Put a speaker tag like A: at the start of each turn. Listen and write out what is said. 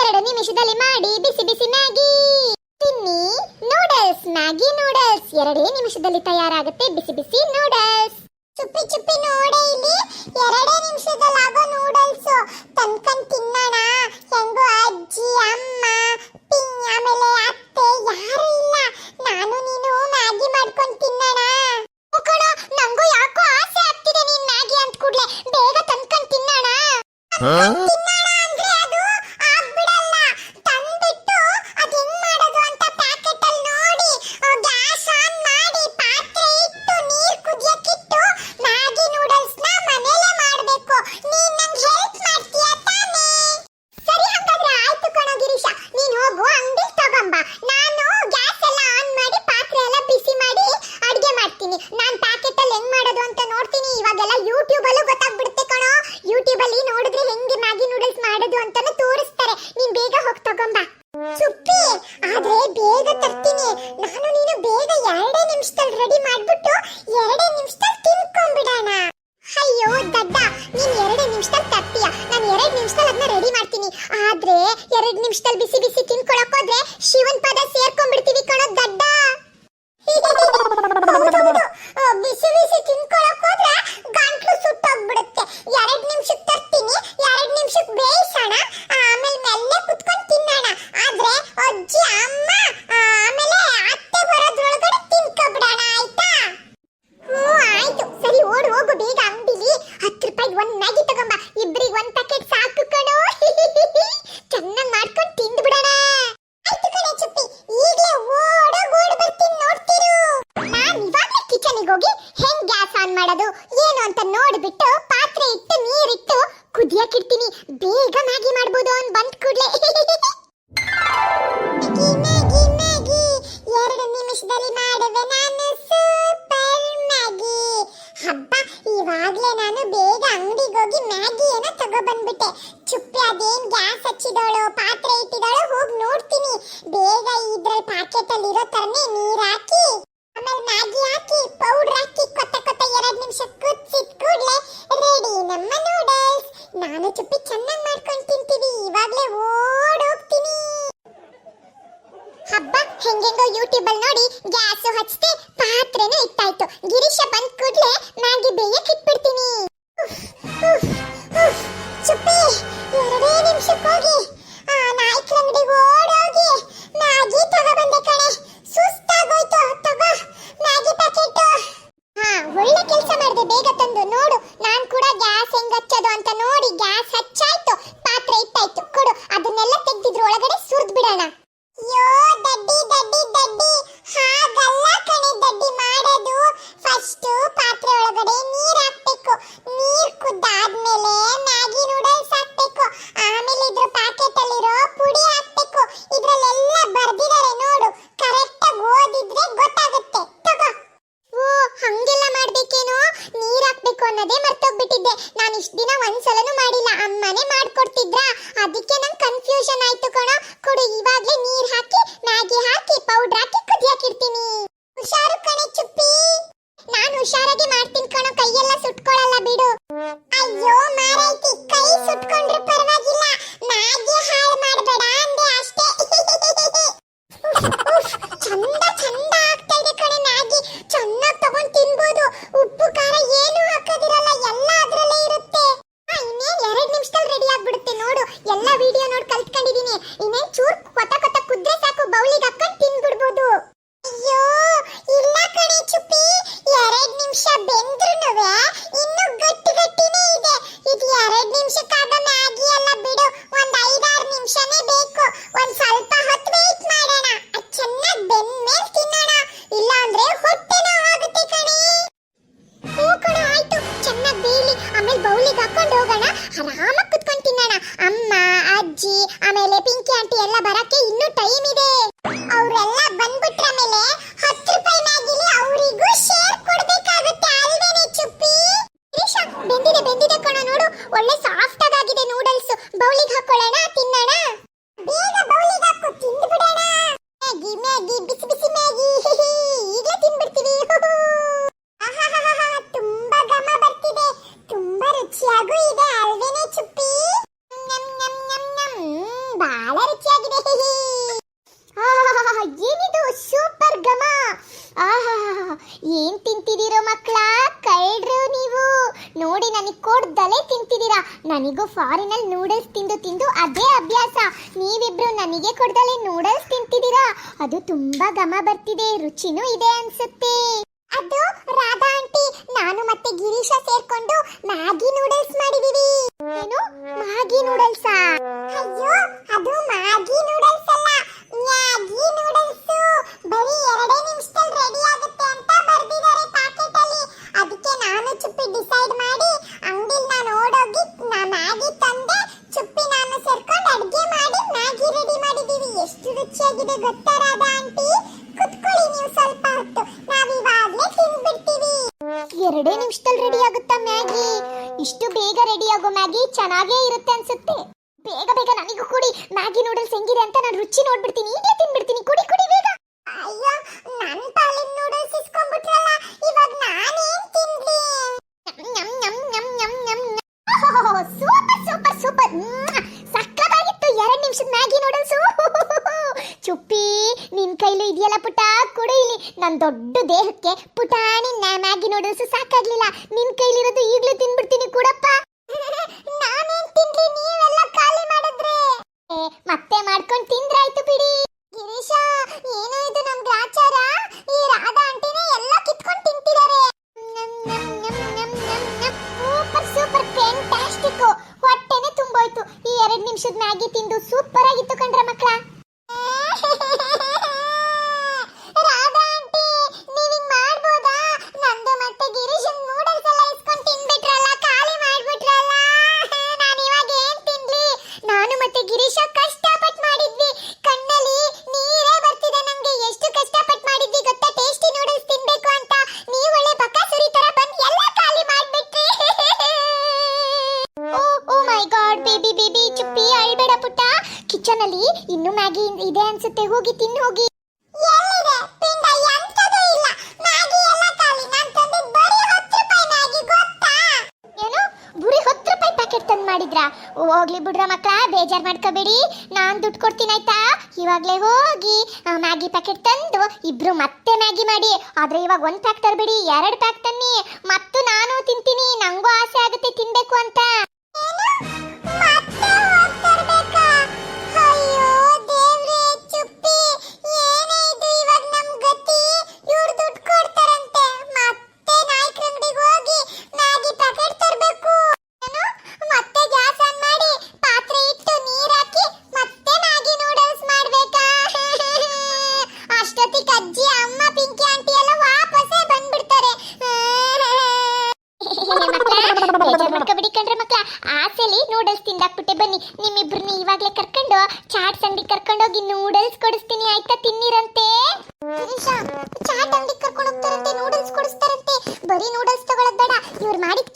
A: ಎರಡು ನಿಮಿಷದಲ್ಲಿ ಮಾಡಿ, ಬಿಸಿ ಬಿಸಿ ಮ್ಯಾಗಿ. ತಿನ್ನಿ ನೂಡಲ್ಸ್ ಮ್ಯಾಗಿ ನೂಡಲ್ಸ್ ಎರಡೇ ನಿಮಿಷದಲ್ಲಿ ತಯಾರಾಗುತ್ತೆ ಬಿಸಿ ಬಿಸಿ ನೂಡಲ್ಸ್ ಚುಪ್ಪಿ ಚುಪ್ಪಿ ನೋಡೆ ಇಲ್ಲಿ, ಎರಡೇ ನಿಮಿಷದಲ್ಲಿ ಆಗೋ ನೂಡಲ್ಸ್ ತಂದ್ಕೊಂಡ್ ತಿನ್ನೋಣ. ಹೆಂಗೋ ಅಜ್ಜಿ, ಅಮ್ಮ ಪಿಂಗ್ ಆಮೇಲೆ ಅತ್ತೆ, ಯಾರು ಇಲ್ಲ. ನಾನು, ನೀನು ಮ್ಯಾಗಿ ಮಾಡ್ಕೊಂಡು ತಿನ್ನೋಣ. ಕಣ, ನಂಗೂ ಯಾಕೋ ಆಸೆ ಆಗ್ತಿದೆ ನೀನ್ ಮ್ಯಾಗಿ ಅಂತ ಕೂಡ್ಲೆ ಬೇಗ ತಂದ್ಕೊಂಡ್ ತಿನ್ನೋಣ. ಕಿಚನಿಗೆ ಹೋಗಿ ಹೆಂಗ್ ಗ್ಯಾಸ್ ಆನ್ ಮಾಡೋದು, ಏನು ಅಂತ ನೋಡ್ಬಿಟ್ಟು ಪಾತ್ರೆ ಇಟ್ಟು, ನೀರಿಟ್ಟು ಕುದಿಯಕ್ ಇಡ್ತೀನಿ ಬೇಗ ಮ್ಯಾಗಿ ಮಾಡ್ಬೋದು ಅವ್ನ್ ಬಂದ್ ಕೂಡ್ಲೆ. ಎರಡು ನಿಮಿಷದಲ್ಲಿ ಮಾಡುವೆ ನಾನು ಸೂಪರ್ ಮ್ಯಾಗಿ. ಹಬ್ಬ, ಇವಾಗ್ಲೇ ನಾನು ಬೇಗ ಅಂಗಡಿಗೆ ಹೋಗಿ ಮ್ಯಾಗಿ ಏನೋ ತಗೋ ಬಂದ್ಬಿಟ್ಟೆ ಚುಪ್ಪಿ ಅದೇನ್ ಗ್ಯಾಸ್ ಹಚ್ಚಿದಳು, ಪಾತ್ರೆ ಇಟ್ಟಿದಳು ಹೋಗಿ ನೋಡ್ತೀನಿ. ಬೇಗ ಇದ್ರಲ್ಲಿ ಪ್ಯಾಕೆಟ್ ಅಲ್ಲಿ ಇರೋ ತರನೇ ನೀರ್ ಹಾಕಿ. ಆಮೇಲೆ ಮ್ಯಾಗಿ ಹಾಕಿ ಪೌಡರ್ ಹಾಕಿ, ಕೊತ್ತ ಕೊತ್ತ ಎರಡು ನಿಮಿಷ ಕುದಿಸಿದ ಕೂಡಲೇ ರೆಡಿ ನಮ್ಮ ನೂಡಲ್ಸ್ ನಾನು ಚುಪ್ಪಿ ಚೆನ್ನಾಗಿ ಮಾಡ್ಕೊಂಡು ತಿಂತೀವಿ. ಇವಾಗಲೇ ಓಡೋಗ್ತೀನಿ. ಹಬ್ಬ ಹೆಂಗೆಂಗೋ ಯೂಟ್ಯೂಬಲ್ಲಿ ನೋಡಿ, ಗ್ಯಾಸು ಹಚ್ತಿ obrigada. ಮಾಡ್ಕೊಡ್ತಿದ್ರಾ? ಅದಕ್ಕೆ ನಂಗೆ ಕನ್ಫ್ಯೂಷನ್ ಆಯ್ತು ಕಣೋ. ಕೊಡು ಇವ ಬಿಸಿ ಬಿಸಿ ಮ್ಯಾಗಿ ಈಗಲೇ ತಿನ್ಬಿಡ್ತೀವಿ ತುಂಬಾ ಗಮ ಬರ್ತಿದೆ, ತುಂಬಾ ರುಚಿಯಾಗೂ ಇದೆ ಅಲ್ವೇನೆ ಚುಪ್ಪಿ? ಬಹಳ ರುಚಿಯಾಗಿದೆ ಏನಿದು ಸೂಪರ್ ಗಮ ಆಹಾ ಏನ್ ತಿಂತಿದೀರೋ ಮಕ್ಕಳ ಕಳ್ರು. ಕೊಡ್ದಲೇ ತಿಂತಿದ್ದೀರಾ? ನನಗೂ ಫಾರಿನಲ್ಲಿ ನೂಡಲ್ಸ್ ತಿಂದು ತಿಂದು ಅದೇ ಅಭ್ಯಾಸ. ನೀವಿಬ್ರು ನನಗೆ ಕೊಡ್ದಲೇ ನೂಡಲ್ಸ್ ತಿಂತಿದ್ದೀರಾ? ಅದು ತುಂಬಾ ಘಮ ಬರ್ತಿದೆ, ರುಚಿನೂ ಇದೆ ಅನ್ಸುತ್ತೆ. ನಾನು ಚುಪ್ಪಿ ಡಿಸೈಡ್ ಮಾಡಿ, ಅಂಗಡಿಲಿ ನಾನು ಓಡೋಗಿ ನಾ ಮ್ಯಾಗಿ ತಂದೆ, ಚುಪ್ಪಿ ನಾನು ಸೇರ್ಕೊಂಡು ಅಡುಗೆ ಮಾಡಿ ಮ್ಯಾಗಿ ರೆಡಿ ಮಾಡಿದ್ದೀವಿ ಎಷ್ಟು ರುಚಿಯಾಗಿದೆ ಗೊತ್ತಾ ರಾಧಾ ಆಂಟಿ? ಕುತ್ಕೊಳ್ಳಿ ನೀವು ಸ್ವಲ್ಪ ಹೊತ್ತು. ನಾವು ಇವಾಗಲೇ ತಿಂದ್ಬಿಡ್ತೀವಿ. ಎರಡೇ ನಿಮಿಷದಲ್ಲಿ ರೆಡಿ ಆಗುತ್ತಾ ಮ್ಯಾಗಿ? ಇಷ್ಟು ಬೇಗ ರೆಡಿ ಆಗೋ ಮ್ಯಾಗಿ ಚೆನ್ನಾಗೇ ಇರುತ್ತೆ ಅನ್ಸುತ್ತೆ. ಬೇಗ ಬೇಗ ನನಗೂ ಕೊಡಿ ಮ್ಯಾಗಿ ನೂಡಲ್ಸ್ ಹೆಂಗಿದೆ ಅಂತ ನಾನು ರುಚಿ ನೋಡ್ಬಿಡ್ತೀನಿ. ಈಗಲೇ ತಿನ್ಬಿಡ್ತೀನಿ. ಕುಡಿ ಕುಡಿ, ಬೇಗ. ನನ್ನ ನಾನೇನ್ ಚುಪ್ಪಿ, ನಿನ್ ಕೈಲಿ ಇದೆಯಲ್ಲ ಪುಟ ಕೊಡು ಇಲ್ಲಿ. ನನ್ ದೊಡ್ಡ ದೇಹಕ್ಕೆ ಪುಟಾಣಿ ಮ್ಯಾಗಿ ನೂಡಲ್ಸ್ ಸಾಕಾಗ್ಲಿಲ್ಲ. ನಿನ್ ಕೈಲಿರೋದು ಈಗ್ಲೇ ತಿನ್ಬಿಡ್ತೀನಿ ಕೂಡಪ್ಪ ತುಂಬೋಯ್ತು ಈ ಎರಡ್ ನಿಮಿಷದ ಮ್ಯಾಗಿ ತಿಂದು ಸೂಪರ್ ಆಗಿತ್ತು ಕಣ್ರ ಮಕ್ಕಳ ಕಿಚನ್ ಅಲ್ಲಿ ಇನ್ನು ಮ್ಯಾಗಿ ಇದೆ ಅನ್ಸುತ್ತೆ. ಹೋಗಿ ತಿನ್, ಹೋಗಿ. ಎಲ್ಲಿದೆ? ಪಿಂಡ ಎಂತದೂ ಇಲ್ಲ. ಮ್ಯಾಗಿ ಎಲ್ಲ ಖಾಲಿ. ನಾನು ತಂದಿದ್ದು ಬರೀ 10 ರೂಪಾಯಿ ಮ್ಯಾಗಿ, ಗೊತ್ತಾ? ಏನು? ಬರೀ 10 ರೂಪಾಯಿ ಪ್ಯಾಕೆಟ್ ತಂದು ಮಾಡಿದ್ರಾ? ಹೋಗ್ಲಿ ಬಿಡ್ರ ಮಕ್ಕಳ ಬೇಜಾರ್ ಮಾಡ್ಕೋಬೇಡಿ. ನಾನು ದುಡ್ಡು ಕೊಡ್ತೀನಿ, ಆಯ್ತಾ? ಇವಾಗ್ಲೇ ಹೋಗಿ. ಮ್ಯಾಗಿ ಪ್ಯಾಕೆಟ್ ತಂದು ಇಬ್ರು ಮತ್ತೆ ಮ್ಯಾಗಿ ಮಾಡಿ. ಆದ್ರೆ ಇವಾಗ ಒಂದ್ ಪ್ಯಾಕ್ ತರಬೇಡಿ, ಎರಡು ಪ್ಯಾಕ್ ತನ್ನಿ. ಮತ್ತು ನಾನು ತಿಂತೀನಿ. ನಂಗೂ ಆಸೆ ಆಗುತ್ತೆ ತಿನ್ಬೇಕು ಅಂತ. ಅಷ್ಟೊತ್ತಿಗೆ ಅಜ್ಜಿ ಅಮ್ಮ ಪಿಂಕಿ ಆಂಟಿ ಎಲ್ಲ ವಾಪಸ್ಸೇ ಬಂದ್ಬಿಡ್ತಾರೆ. ಮಕ್ಳ ಆಸೆಲಿ ನೂಡಲ್ಸ್ ತಿಂದಾಕ್ಬಿಟ್ಟೆ. ಬನ್ನಿ ನಿಮ್ಮಿಬ್ರನ್ನ ಇವಾಗ್ಲೇ ಕರ್ಕೊಂಡು ಚಾಟ್ಸ್ ಅಂಗಡಿ ಕರ್ಕೊಂಡೋಗಿ ನೂಡಲ್ಸ್ ಕೊಡಿಸ್ತೀನಿ. ಆಯ್ತಾ ತಿನ್ನಿರಂತೆ? ಚಾಟ್ ಅಂಗಡಿ ಕರ್ಕೊಂಡು ಹೋಗ್ತಾರಂತೆ ನೂಡಲ್ಸ್ ಕೊಡಿಸ್ತಾರಂತೆ. ಬರೀ ನೂಡಲ್ಸ್ ತಗೊಳ್ಳೋದ್ ಬೇಡ. ಇವ್ರು ಮಾಡಿದ ಕೆಲ್ಸಕ್ಕೆ